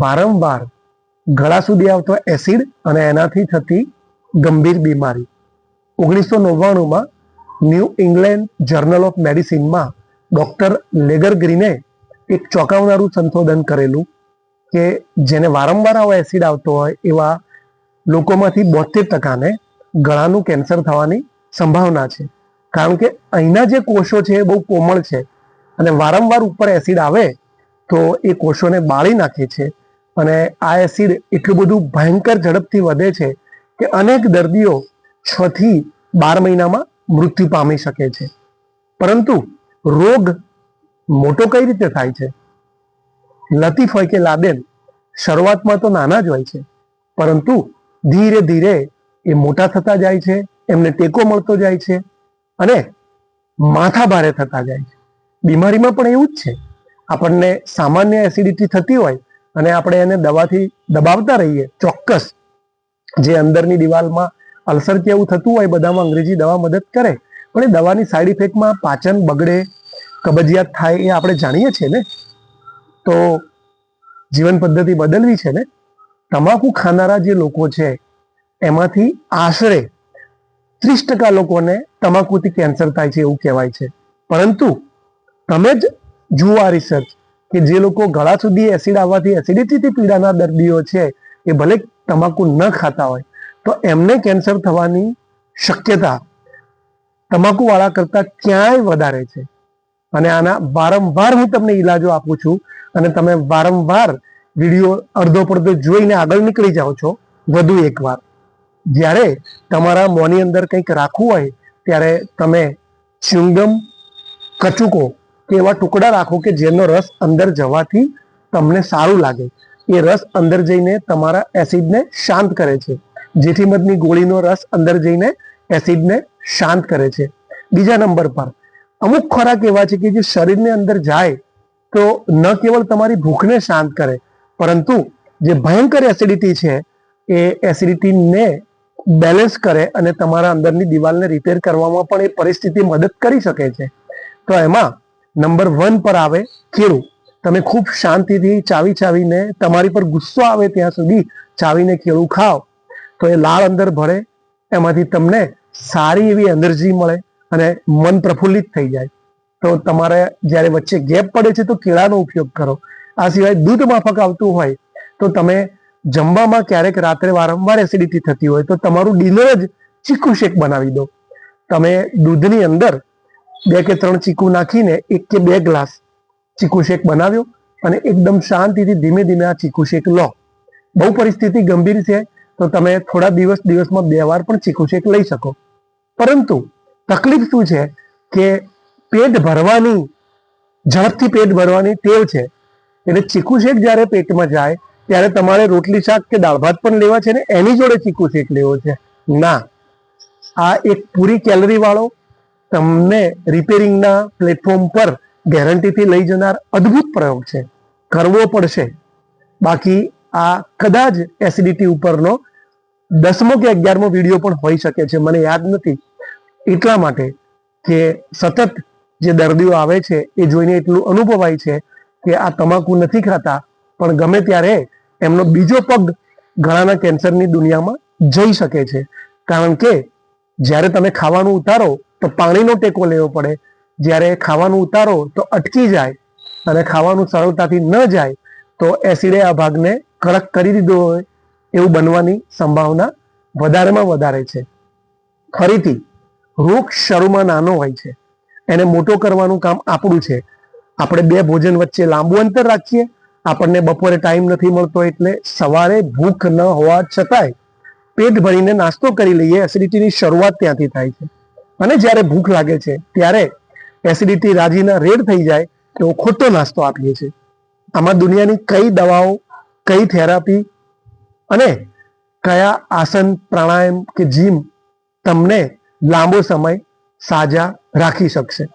વારંવાર ગળા સુધી આવતો એસિડ અને એનાથી થતી ગંભીર બીમારી. ઓગણીસો નવ્વાણુંમાં ન્યૂ ઇંગ્લેન્ડ જર્નલ ઓફ મેડિસિનમાં ડૉક્ટર લેગર ગ્રીને એક ચોંકાવનારું સંશોધન કરેલું કે જેને વારંવાર આવો એસિડ આવતો હોય એવા લોકોમાંથી બોતેર ટકાને ગળાનું કેન્સર થવાની સંભાવના છે. કારણ કે અહીંના જે કોષો છે એ બહુ કોમળ છે અને વારંવાર ઉપર એસિડ આવે તો એ કોષોને બાળી નાખે છે. અને આ એસિડ એટલું બધું ભયંકર ઝડપથી વધે છે કે અનેક દર્દીઓ છ થી બાર મહિનામાં મૃત્યુ પામી શકે છે. પરંતુ રોગ મોટો કઈ રીતે થાય છે? લતીફ હોય કે લાદેન, શરૂઆતમાં તો નાના જ હોય છે, પરંતુ ધીરે ધીરે એ મોટા થતા જાય છે, એમને ટેકો મળતો જાય છે અને માથા ભારે થતા જાય છે. બીમારીમાં પણ એવું જ છે. આપણને સામાન્ય એસિડિટી થતી હોય અને આપણે એને દવાથી દબાવતા રહીએ ચોક્કસ. જે અંદરની દિવાલમાં અલ્સર કે એવું થતું હોય બધામાં અંગ્રેજી દવા મદદ કરે. પણ એ દવાની સાઈડ ઇફેક્ટમાં પાચન બગડે, કબજિયાત થાય એ આપણે જાણીએ છીએ ને? તો જીવન પદ્ધતિ બદલવી છે ને? તમાકુ ખાનારા જે લોકો છે, એમાંથી આશરે ત્રીસ ટકા લોકોને તમાકુથી કેન્સર થાય છે એવું કહેવાય છે. પરંતુ તમે જ જુઓ આ રિસર્ચ કે જે લોકો ગળા સુધી એસિડ આવવાથી એસિડિટીથી પીડાના દર્દીઓ છે, એ ભલે તમાકુ ન ખાતા હોય, તો એમને કેન્સર થવાની શક્યતા તમાકુવાળા કરતાં ક્યાંય વધારે છે. અને આના વારંવાર હું તમને ઈલાજો આપું છું અને તમે વારંવાર વીડિયો અડધો પડધો જોઈને આગળ નીકળી જાઓ છો, વધુ એકવાર. જ્યારે તમારા મોંની અંદર કંઈક રાખવું હોય, ત્યારે તમે ચ્યુંગમ કચુકો કે એવા ટુકડા રાખો કે જેનો રસ અંદર જવાથી તમને સારું લાગે. એ રસ અંદર જઈને તમારા એસિડને શાંત કરે છે. જેથી મધની ગોળીનો રસ અંદર જઈને એસિડને શાંત કરે છે. બીજા નંબર પર, અમુક ખોરાક એવા છે કે જે શરીરને અંદર જાય તો ન કેવળ તમારી ભૂખને શાંત કરે, પરંતુ જે ભયંકર એસિડિટી છે, એ એસિડિટીને બેલેન્સ કરે અને તમારા અંદરની દિવાલને રિપેર કરવામાં પણ એ પરિસ્થિતિ મદદ કરી શકે છે. તો એમાં નંબર વન પર આવે, કેળું. તમે ખૂબ શાંતિથી ચાવી ચાવીને તમારી પર ગુસ્સો આવે ત્યાં સુધી ચાવીને કેળું ખાઓ. તો એ લાળ અંદર ભરે, એમાંથી તમને સારી એવી એનર્જી મળે અને મન પ્રફુલ્લિત થઈ જાય. તો તમારે જ્યારે વચ્ચે ગેપ પડે છે તો કેળાનો ઉપયોગ કરો. આ સિવાય દૂધ માફક આવતું હોય તો તમે જમવામાં ક્યારેક રાત્રે વારંવાર એસિડિટી થતી હોય તો તમારું ડિનર જ ચીકુ શેક બનાવી દો. તમે દૂધની અંદર બે કે ત્રણ ચીકુ નાખીને એક કે બે ગ્લાસ ચીકુ શેક બનાવ્યો અને એકદમ શાંતિથી ધીમે ધીમે આ ચીકુ શેક લો. બહુ પરિસ્થિતિ ગંભીર છે, તો તમે થોડા દિવસ દિવસમાં બે વાર પણ ચીકુ શેક લઈ શકો. પરંતુ તકલીફ શું છે કે પેટ ભરવાની, ઝડપથી પેટ ભરવાની ટેવ છે. એટલે ચીકુ શેક જ્યારે પેટમાં જાય, ત્યારે તમારે રોટલી શાક કે દાળ ભાત પણ લેવા છે ને એની જોડે ચીકુ શેક લેવો છે. ના. આ એક પૂરી કેલરી વાળો તમને રિપેરિંગના પ્લેટફોર્મ પર ગેરંટીથી લઈ જનાર અદ્ભુત પ્રયોગ છે. કરવો પડશે. બાકી આ કદાચ એસિડિટી ઉપરનો દસમો કે અગિયારમો વીડિયો પણ હોઈ શકે છે. મને યાદ નથી. એટલા માટે કે સતત જે દર્દીઓ આવે છે એ જોઈને એટલું અનુભવાય છે કે આ તમાકુ નથી ખાતા, પણ ગમે ત્યારે એમનો બીજો પગ ઘણાના કેન્સરની દુનિયામાં જઈ શકે છે. કારણ કે જ્યારે તમે ખાવાનું ઉતારો તો પાણીનો ટેકો લેવો પડે. જ્યારે ખાવાનું ઉતારો તો અટકી જાય અને ખાવાનું સરળતાથી ન જાય તો એસિડે આ ભાગને કડક કરી દીધો હોય એવું બનવાની સંભાવના વધારેમાં વધારે છે. ફરીથી રોગ શરૂમાં નાનો હોય છે. એને મોટો કરવાનું કામ આપણું છે. આપણે બે ભોજન વચ્ચે લાંબુ અંતર રાખીએ. આપણને બપોરે ટાઈમ નથી મળતો એટલે સવારે ભૂખ ન હોવા છતાંય પેટ ભરીને નાસ્તો કરી લઈએ. એસિડિટીની શરૂઆત ત્યાંથી થાય છે. અને જ્યારે ભૂખ લાગે છે, ત્યારે એસિડિટી રાજીના રેડ થઈ જાય એવો ખોટો નાસ્તો આપીએ છીએ. આમાં દુનિયાની કઈ દવાઓ, કઈ થેરાપી અને કયા આસન, પ્રાણાયામ કે જીમ તમને લાંબો સમય સાજા રાખી શકશે.